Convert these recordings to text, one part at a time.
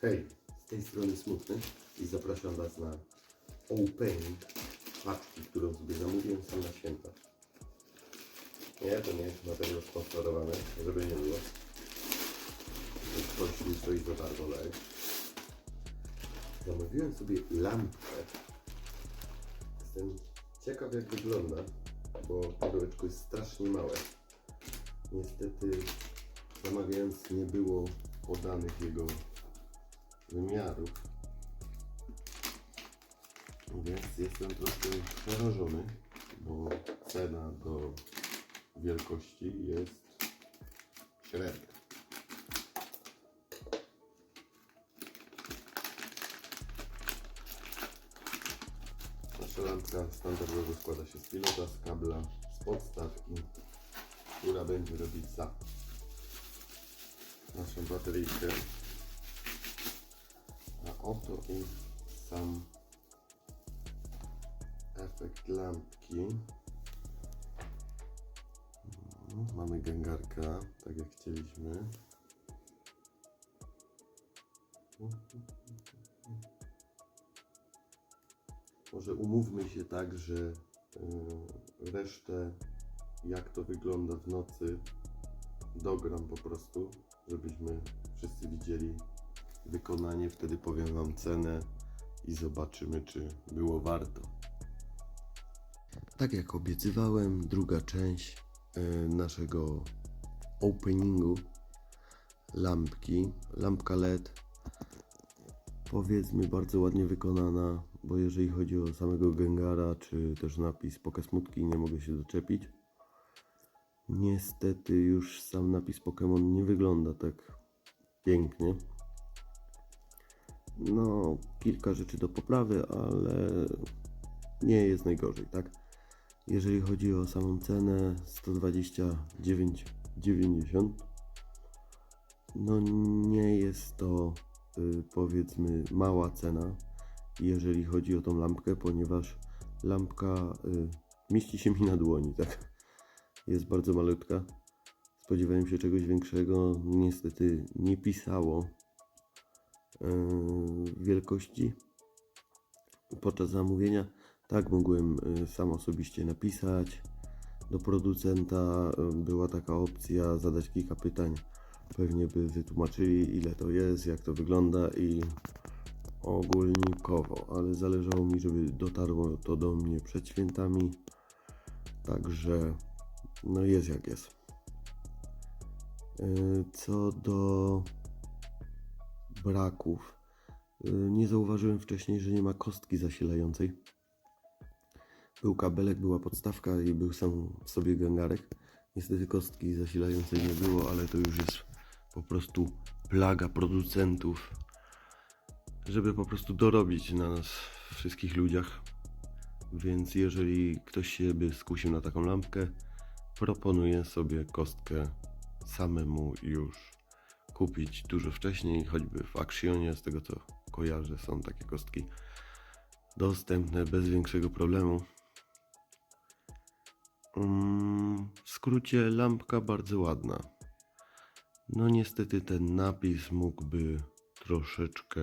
Hej, z tej strony Smutny i zapraszam Was na opening paczki, którą sobie zamówiłem sam na święta. Nie, to nie jest materiał sponsorowany, żeby nie było. Ktoś mi stoi za darmo live. Zamówiłem sobie lampkę. Jestem ciekaw jak wygląda, bo pudełeczko jest strasznie małe. Niestety zamawiając nie było podanych jego wymiarów. Więc jestem troszkę przerażony, bo cena do wielkości jest średnia. Nasza lampka standardowo składa się z pilota, z kabla, z podstaw i która będzie robić za naszą bateryjkę. Oto i sam efekt lampki. Mm, Mamy gęgarka, tak jak chcieliśmy. Może umówmy się tak, że yy, resztę, jak to wygląda w nocy, dogram po prostu, żebyśmy wszyscy widzieli wykonanie. Wtedy powiem Wam cenę i zobaczymy, czy było warto. Tak jak obiecywałem, druga część e, naszego openingu lampki, lampka LED. Powiedzmy bardzo ładnie wykonana, bo jeżeli chodzi o samego Gengara, czy też napis Pokesmutki, nie mogę się doczepić. Niestety już sam napis Pokémon nie wygląda tak pięknie. No, kilka rzeczy do poprawy, ale nie jest najgorzej, tak? Jeżeli chodzi o samą cenę 129,90 no nie jest to y, powiedzmy mała cena, jeżeli chodzi o tą lampkę, ponieważ lampka y, mieści się mi na dłoni, tak? Jest bardzo malutka. Spodziewałem się czegoś większego, niestety nie pisało wielkości podczas zamówienia. Tak, mogłem y, sam osobiście napisać do producenta. y, Była taka opcja zadać kilka pytań. Pewnie by wytłumaczyli, ile to jest, jak to wygląda i ogólnikowo, ale zależało mi, żeby dotarło to do mnie przed świętami. Także no jest jak jest. Co do braków, y, nie zauważyłem wcześniej, że nie ma kostki zasilającej. Był kabelek, była podstawka i był sam w sobie gangarek. Niestety kostki zasilającej nie było, ale to już jest po prostu plaga producentów, żeby po prostu dorobić na nas wszystkich ludziach. Więc jeżeli ktoś się by skusił na taką lampkę, proponuję sobie kostkę samemu już kupić dużo wcześniej, choćby w Actionie, z tego co kojarzę, są takie kostki dostępne bez większego problemu. Mm, W skrócie, lampka bardzo ładna. No, niestety, ten napis mógłby troszeczkę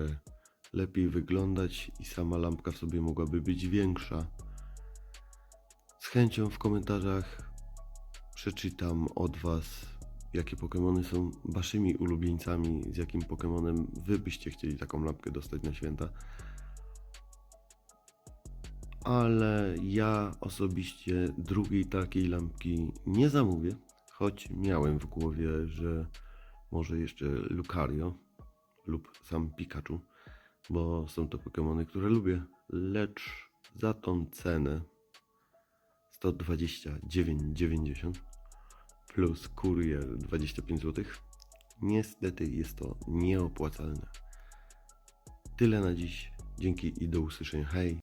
lepiej wyglądać i sama lampka w sobie mogłaby być większa. Z chęcią w komentarzach przeczytam od Was, jakie Pokémony są Waszymi ulubieńcami, z jakim Pokémonem Wy byście chcieli taką lampkę dostać na święta? Ale ja osobiście drugiej takiej lampki nie zamówię, choć miałem w głowie, że może jeszcze Lucario lub sam Pikachu, bo są to Pokémony, które lubię, lecz za tą cenę 129,90 plus kurier 25 zł, niestety jest to nieopłacalne. Tyle na dziś. Dzięki i do usłyszenia. Hej!